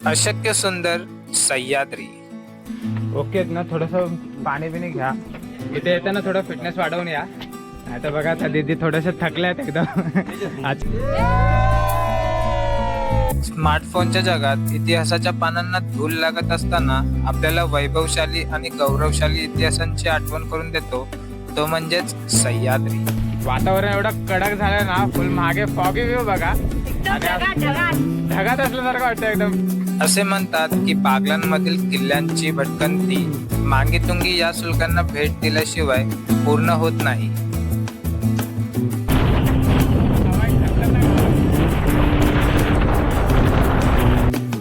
अशक्य सुंदर सह्याद्री. ओके ना थोडंसं पाणी बिणी घ्या. इथे येताना थोडं फिटनेस वाढवून या. तर बघा आता दीदी थोडेसे थकले आहेत एकदम स्मार्टफोनच्या जगात इतिहासाच्या पानांना धूल लागत असताना आपल्याला वैभवशाली आणि गौरवशाली इतिहासांची आठवण करून देतो. तो म्हणजेच सह्याद्री. वातावरण एवढं कडक झालं ना फुल मागे फॉगी व्ह्यू बघा. ढगात असल्यासारखं वाटतं एकदम. असे म्हणतात की बागलांमधील किल्ल्यांची भटकंती मांगीतुंगी या शुल्कांना भेट दिल्याशिवाय पूर्ण होत नाही.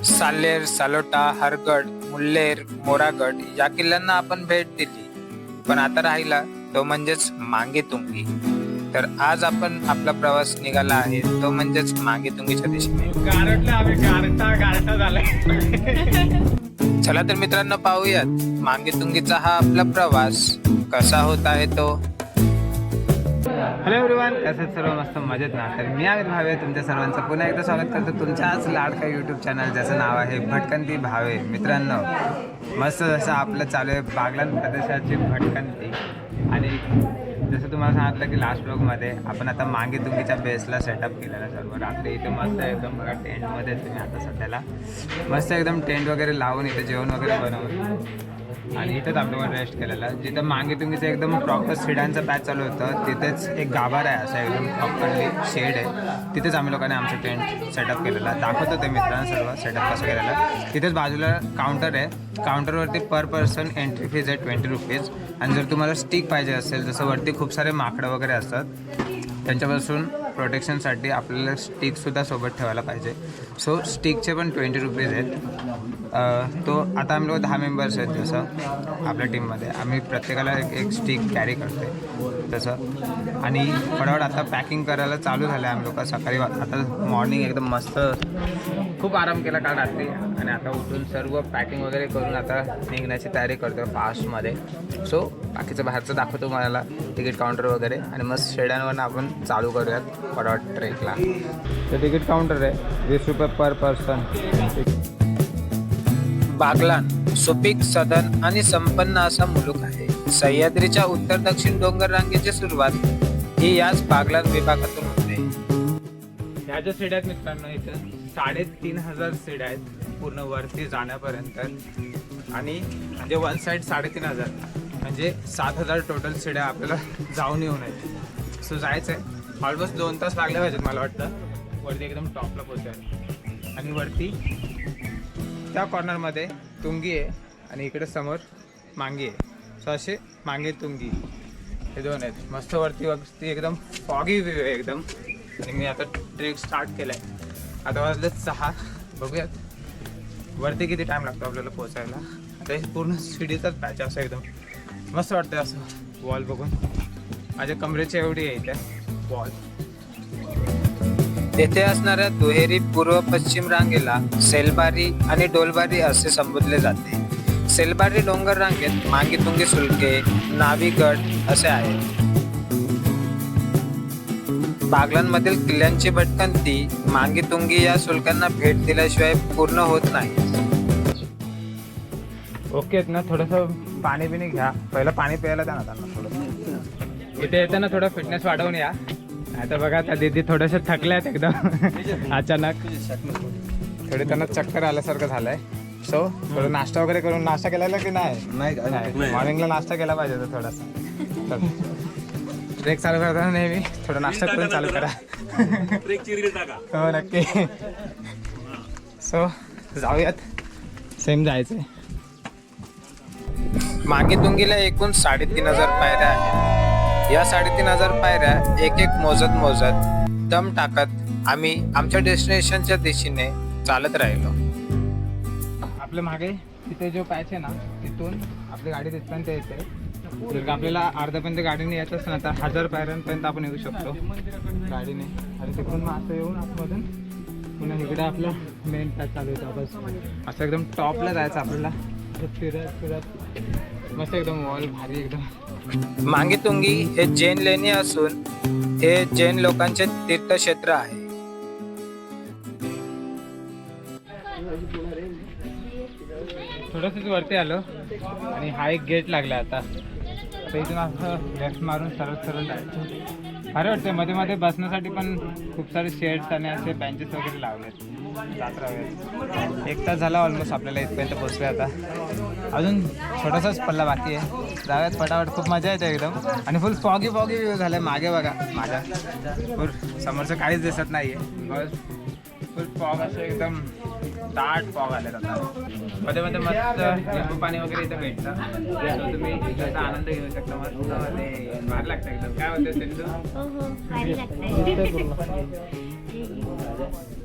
सालेर सालोटा हरगड मुल्लेर मोरागड या किल्ल्यांना आपण भेट दिली. पण आता राहिला तो म्हणजेच मांगेतुंगी. तर आज आपण आपला प्रवास निघाला आहे. तो म्हणजेच दिशेने. गारटा गारटा झालाय. चला तर मित्रांनो पाहूयात. मांगेतुंगीचा हा आपला प्रवास कसा होत आहे तो. हॅलो एव्हरीवन कसं सर्व? मस्त मजेत ना. तर मी अमित भावे तुमच्या सर्वांचं पुन्हा एकदा स्वागत करतो तुमच्याच लाडका यूट्यूब चॅनल ज्याचं नाव आहे भटकंती भावे. मित्रांनो मस्त जसं आपलं चालू आहे बागलान प्रदेशाची भटकंती. आणि तुम्हाला सांगितलं की लास्ट ब्लॉगमध्ये आपण आता मागे तुंगीच्या बेसला सेटअप केलेला सर्व. रात्री इथे मस्त एकदम बघा टेंटमध्ये तुम्ही आता सध्याला मस्त एकदम टेंट वगैरे लावून इथे जेवण वगैरे बनवून. आणि इथं आपल्यावर रेस्ट केलेला. जिथं मागे तुम्ही एकदम प्रॉपर सिडांचं पॅच चालू होतं तिथेच एक गाभार आहे असं एकदम प्रॉपरली शेड आहे. तिथेच आम्ही लोकांनी आमचं टेंट सेटअप केलेला. दाखवत होते मित्रांनो सर्व सेटअप कसं केलेलं तिथेच बाजूला काउंटर आहे. काउंटरवरती पर पर्सन एंट्री फीज आहे ट्वेंटी रुपीज आणि जर तुम्हाला स्टिक पाहिजे असेल जसं वरती खूप सारे माकडं वगैरे असतात त्यांच्यापासून प्रोटेक्शनसाठी आपल्याला स्टिकसुद्धा सोबत ठेवायला पाहिजे. सो स्टिकचे पण ट्वेंटी रुपीज आहेत. तो आता आम्ही लोक दहा मेंबर्स आहेत जसं आपल्या टीममध्ये आम्ही प्रत्येकाला एक एक स्टिक कॅरी करते तसं. आणि फटाफट आता पॅकिंग करायला चालू झालं आहे आम्ही लोक. सकाळी आता मॉर्निंग एकदम मस्त खूप आराम केला काल रात्री. आणि आता उठून सर्व पॅकिंग वगैरे करून आता निघण्याची तयारी करतो फास्टमध्ये सो बाकीचं बाहेरचं दाखवतो मला तिकीट काउंटर वगैरे. आणि मग शेड्यांवर आपण चालू करूयात फटाफट ट्रेकला तर तिकीट काउंटर आहे. वीस रुपये पर पर्सन बागलान सुपीक सदन आणि संपन्न असा मुलूक आहे. सह्याद्रीच्या उत्तर दक्षिण डोंगर रांगेची सुरुवात ही याच बागलान विभागातून होते. ह्या ज्या शेड्यात मित्रांनो इथं साडेतीन हजार सीड आहेत पूर्ण वरती जाण्यापर्यंत. आणि म्हणजे वन साईड साडेतीन हजार. म्हणजे सात हजार टोटल सीड्या आपल्याला जाऊन येऊन आहेत सो जायचं आहे ऑलमोस्ट दोन तास लागले पाहिजेत मला वाटतं. वरती एकदम टॉपला पोचायला आणि वरती त्या कॉर्नरमध्ये तुंगी आहे आणि इकडे समोर मांगी आहे. सो असे मांगे तुंगी हे दोन आहेत. मस्त वरती वरती एकदम फॉगी व्ह्यू आहे एकदम. आणि मी आता ट्रेक स्टार्ट केला आहे आता वाजले सहा. बघूयात. वरती किती टाईम लागतो आपल्याला पोहोचायला? आता हे पूर्ण शिडीचाच पॅच असं एकदम. मस्त वाटतं असं. वॉल बघून. माझ्या कमरेची एवढी आहे त्या वॉल तेथे असणाऱ्या दुहेरी पूर्व पश्चिम रांगेला सेलबारी आणि डोलबारी असे संबोधले जाते. सेलबारी डोंगर रांगेत मांगीतुंगी सुलके नावीगड असे आहेत. बागलांमधील किल्ल्यांची भटकंती मांगीतुंगी या शुल्कांना भेट दिल्याशिवाय पूर्ण होत नाही. ओके आहेत ना थोडंसं पाणी बिणी घ्या. पहिलं पाणी प्यायला द्या ना त्यांना थोडं इथे येताना थोडं फिटनेस वाढवून या. नाही तर बघा त्या दीदी थोडेसे थकले आहेत एकदम. अचानक. थोडे त्यांना चक्कर आल्यासारखं झालंय. सो थोडं नाश्ता वगैरे करून नाश्ता केलेला की नाही? नाही मॉर्निंगला नाश्ता केला पाहिजे होता थोडासा. ट्रेक चालू करताना नेहमी? थोडं नाश्ता करून चालू करा. हो नक्की. सो जाऊयात. सेम जायचंय. मांगीतुंगीला एकूण साडेतीन हजार पायऱ्या आहेत. या साडेतीन हजार पायऱ्या एक एक मोजत मोजत दम टाकत आम्ही आमच्या डेस्टिनेशनच्या दिशेने चालत राहिलो. आपल्या मागे तिथे जो पॅच आहे ना तिथून आपली गाडी तिथपर्यंत येते. जर का आपल्याला अर्ध्यापर्यंत गाडीने यायचं असेल ना तर हजार पायऱ्यांपर्यंत आपण येऊ शकतो. गाडीने. आणि तिकडून मग असं येऊन आतमधून पुन्हा इकडे आपला मेन पॅच चालू होता बस. असं एकदम टॉपला जायचं आपल्याला. फिरत फिरत. मस्त एकदम वॉल भारी एकदम. मांगीतुंगी हे जैन लेणी असून हे जैन लोकांचे तीर्थक्षेत्र आहे. थोडंसंच वरती आलो आणि हा एक गेट लागला आता. आता इथून असं लेफ्ट मारून सरळ सरळ जायचं. अरे वाटतं मध्ये मध्ये बसण्यासाठी पण खूप सारे शेड्स आणि असे बेंचेस वगैरे लावलेत. जात्रा वगैरे एक तास झाला ऑलमोस्ट आपल्याला इथपर्यंत पोचले आता. अजून छोटासाच पल्ला बाकी आहे. जाव्यात फटाफट खूप मजा येते एकदम. आणि फुल फॉगी फॉगी व्ह्यू झालाय. मागे बघा. माझ्या. फुल समोरचं काहीच दिसत नाहीये. बस. फुल फॉग असं एकदम. दाट फॉग आले आता मध्ये मध्ये मस्त लिंबू पाणी वगैरे इथं भेटतं. तुम्ही त्याचा आनंद घेऊ शकता. मस्त मध्ये भारी लागतं एकदम. काय होतं सिंधू हो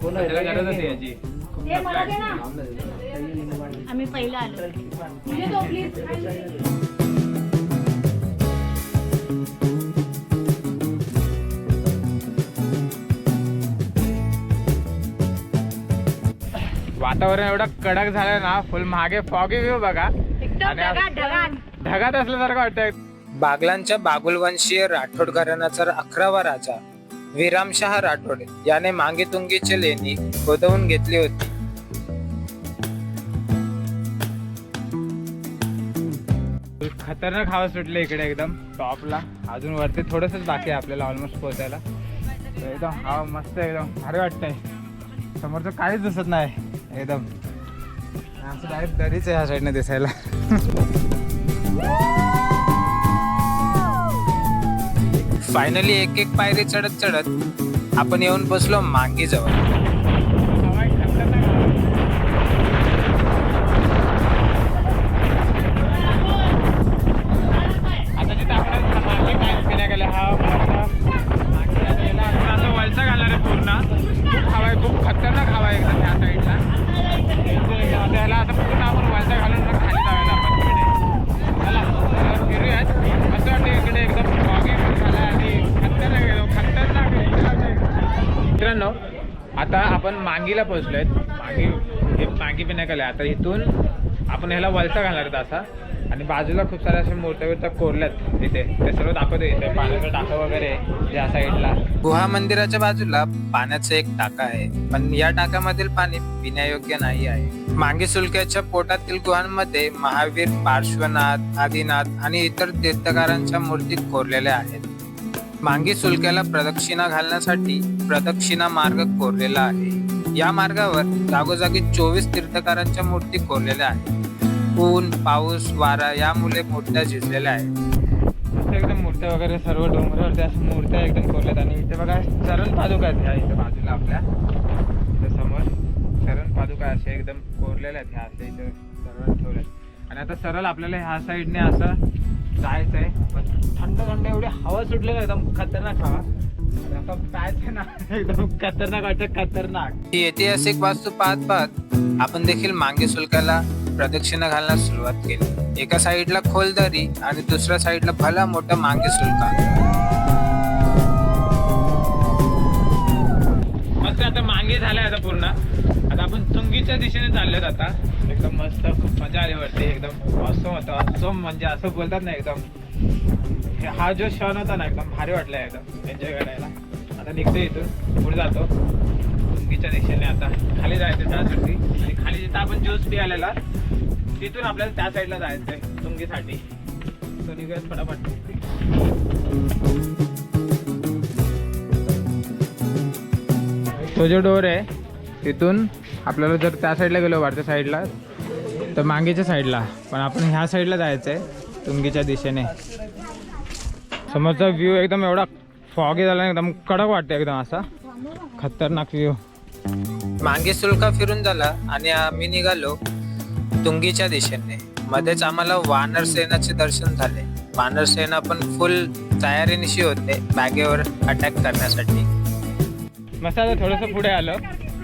हो त्याला गरज होती याची. आम्ही पहिलं आलो. वातावरण एवढं कडक झालं ना फुल मागे फॉगी व्ह्यू बघा. ढगात असल्यासारखं वाटतंय. बागलांच्या बागुलवंशीय राठोड घराण्याचा अकरावा राजा विरामशहा राठोड याने मांगेतुंगीची लेणी गोदवून घेतली होती. खतरनाक हवा सुटले इकडे एकदम टॉपला. अजून वरती थोडंसंच बाकी आहे आपल्याला ऑलमोस्ट पोहोचायला. एकदम हवा मस्त एकदम भारी वाटतंय. समोरचं काहीच दिसत नाही. एकदम. आमचं डायरेक्ट दरीच आहे ह्या साईडने दिसायला. फायनली एक एक पायरी चढत चढत आपण येऊन बसलो मांगी जवळ मित्रांनो आता आपण मांगीला पोहोचलोय. मांगी हे मांगी पिण्याकडे आता इथून आपण ह्याला वलसा घालणार आहेत असा. आणि बाजूला खूप साऱ्या अशा मूर्त्या बिर्त्या कोरल्यात तिथे. ते सर्व दाखवतो इथे. पाण्याचा टाका वगैरे आहे, या साईडला गुहा मंदिराच्या बाजूला पाण्याचा एक टाका आहे. पण या टाकामधील पाणी पिण्यायोग्य नाही आहे. मांगी सुलक्याच्या पोटातील गुहांमध्ये महावीर पार्श्वनाथ आदिनाथ आणि इतर तीर्थकारांच्या मूर्ती कोरलेल्या आहेत. मांगी सुलक्याला प्रदक्षिणा घालण्यासाठी प्रदक्षिणा मार्ग कोरलेला आहे. या मार्गावर जागोजागी चोवीस तीर्थकारांच्या मूर्ती कोरलेल्या आहेत. ऊन पाऊस वारा यामुळे मूर्त्या झिजलेल्या आहेत. एकदम मूर्त्या वगैरे सर्व डोंगरावरती अशा मूर्त्या एकदम कोरल्यात आणि इथे बघा चरण पादुका आहेत ह्या इथे बाजूला आपल्या. इथे समोर चरण पादुका असे एकदम कोरलेल्या आहेत ह्या असे इथे सरळ ठेवल्यात आणि आता सरळ आपल्याला ह्या साईडने असं जायचं आहे पण थंड थंड एवढी हवा सुटली एकदम खतरनाक हवा. आणि आता जायचं ना एकदम खतरनाक वाटतं खतरनाक. ही ऐतिहासिक वास्तू पाहत पाहत आपण देखील मांगी शुल्काला प्रदक्षिणा घालण्यास सुरुवात केली. एका साईडला खोल दरी आणि दुसऱ्या साईडला भला मोठा मांगी शुल्का तुंगी आता झालाय आता पूर्ण. आता आपण तुंगीच्या दिशेने चाललोय आता. एकदम मस्त खूप मजा आली वाटते. एकदम असं होतं. असं म्हणजे असं बोलतात ना एकदम. हा जो क्षण होता ना एकदम भारी वाटला एकदम. एन्जॉय करायला. आता निघतो इथून. पुढे जातो. तुंगीच्या दिशेने आता. खाली जायचं त्यासाठी आणि खाली जिथं आपण ज्यूस पियालेला तिथून आपल्याला त्या साईडला जायचंय तुंगीसाठी तो निघूयात फटाफट तो जो डोर आहे तिथून आपल्याला जर त्या साईडला गेलो वरच्या साईडला तर मांगेच्या साईडला पण आपण ह्या साईडला जायचं आहे तुंगीच्या दिशेने. समोरचा व्ह्यू एकदम एवढा फॉगी झाला एकदम कडक वाटतं एकदम असा. खतरनाक व्ह्यू मांगे सुलका फिरून झाला आणि आम्ही निघालो तुंगीच्या दिशेने. मध्येच आम्हाला वानर सेनाचे दर्शन झाले. वानर सेना पण फुल तयारीनिशी होते बॅगेवर अटॅक करण्यासाठी. मस्त आता थोडंसं पुढे आलं.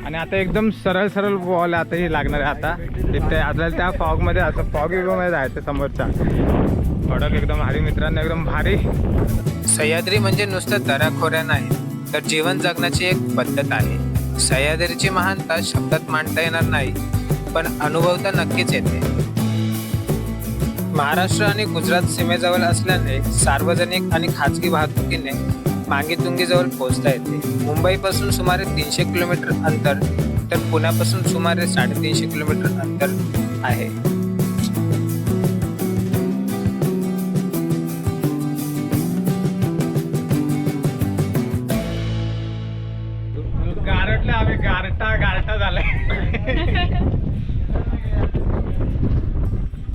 आणि आता एकदम सरळ सरळ वॉल आता हे लागणार आहे आता. तिथे आपल्याला त्या फॉगमध्ये असं फॉगमध्ये जायचं समोरचा कडक एकदम भारी मित्रांनो एकदम भारी. सह्याद्री म्हणजे नुसतं दऱ्याखोऱ्या नाही तर जीवन जगण्याची एक पद्धत आहे. सह्याद्रीची महानता शब्दात मांडता येणार नाही पण अनुभवता नक्कीच येते. महाराष्ट्र आणि गुजरात सीमेजवळ असल्याने सार्वजनिक आणि खाजगी वाहतुकीने मांगीतुंगीजवळ पोहोचता येते. मुंबईपासून सुमारे तीनशे किलोमीटर अंतर तर पुण्यापासून सुमारे साडेतीनशे किलोमीटर अंतर आहे. गारटला झालाय.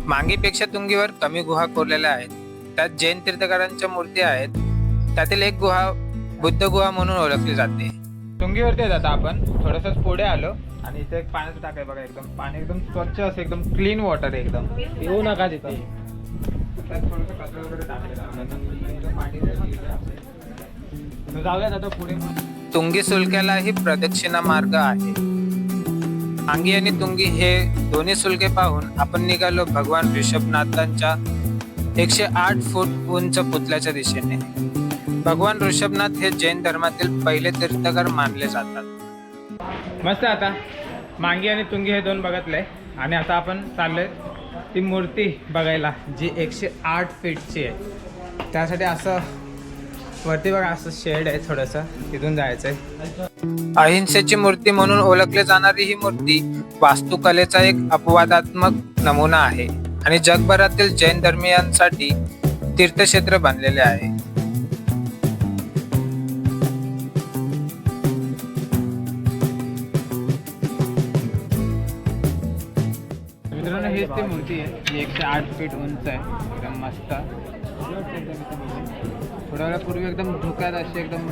मांगीपेक्षा तुंगीवर कमी गुहा कोरलेल्या आहेत. त्यात जैन तीर्थकारांच्या मूर्ती आहेत. त्यातील एक गुहा बुद्ध गुहा म्हणून ओळखली जाते. तुंगीवरती येत आता आपण. थोडंसंच पुढे आलो आणि इथे एक पाण्याचं टाक आहे बघा एकदम. पाणी एकदम स्वच्छ असं एकदम क्लीन वॉटर आहे एकदम. येऊ नका तिथे. त्यात थोडंसं कचरा वगैरे टाकलेला आहे. एकदम पाणी तर जाऊयात आता पुढे. तुंगी सुलक्यालाही प्रदक्षिणा मार्ग आहे. आंगी आणि तुंगी हे दोन्ही सुलके पाहून आपण निघालो भगवान ऋषभनाथांच्या एकशे आठ फूट उंच पुतल्याच्या दिशेने. भगवान ऋषभनाथ हे जैन धर्मातील पहिले तीर्थकर मानले जातात. मस्त आता. मांगी आणि तुंगी हे दोन बघितलंय आणि आता आपण चाललोय ती मूर्ती बघायला जी एकशे आठ फीटची आहे. त्यासाठी असं वरती बघा असं शेड आहे थोडंसं. तिथून जायचं आहे अहिंसेची मूर्ती म्हणून ओळखली जाणारी ही मूर्ती वास्तुकलेचा एक अपवादात्मक नमुना आहे. आणि जगभरातील जैन धर्मीयांसाठी तीर्थक्षेत्र बनलेले आहे. ती मूर्ती आहे. जी एकशे आठ फीट उंच आहे. एकदम मस्त. थोड्या वेळापूर्वी एकदम धुक्यात अशी एकदम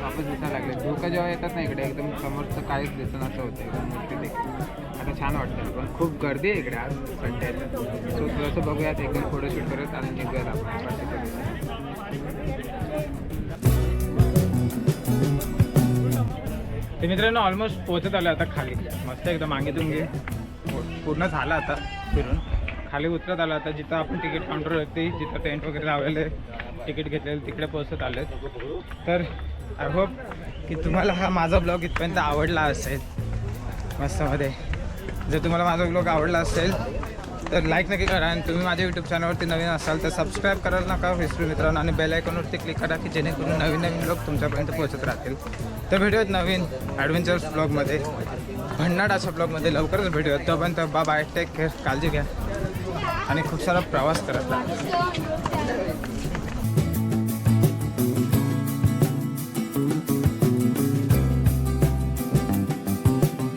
वापस दिसायला लागले. धुकं जेव्हा येतात ना इकडे एकदम समोरचं काहीच दिसणं असं होतं. एकदम मूर्ती देखील आता छान वाटतं पण खूप गर्दी आहे इकडे आज संडेला सो थोडंसं बघूयात एकदम फोटोशूट करत आणि निघूयात आपण. ते मित्रांनो ऑलमोस्ट पोहोचत आलं आता खाली. मस्त एकदम मागेतून घे पूर्ण झालं आता फिरून. खाली उतरत आलं आता जिथं आपण तिकीट काउंटर होती जिथं टेंट वगैरे लावलेले तिकीट घेतलेलं तिकडे पोहोचत आले तर आय होप की तुम्हाला हा माझा ब्लॉग इथपर्यंत आवडला असेल. मस्तमध्ये. जर तुम्हाला माझा ब्लॉग आवडला असेल तर लाईक नक्की करा आणि तुम्ही माझ्या यूट्यूब चॅनलवरती नवीन असाल तर सबस्क्राईब करायला नका विसरू मित्रांनो आणि बेल आयकॉनवरती क्लिक करा की जेणेकरून नवीन नवीन ब्लॉग तुमच्यापर्यंत पोहोचत राहतील. तर भेटूयात नवीन ॲडव्हेंचर्स ब्लॉगमध्ये भन्नाडाच्या ब्लॉगमध्ये लवकरच भेटूया तोपर्यंत बाबा टेक केअर काळजी घ्या. आणि खूप सारा प्रवास करत राहा.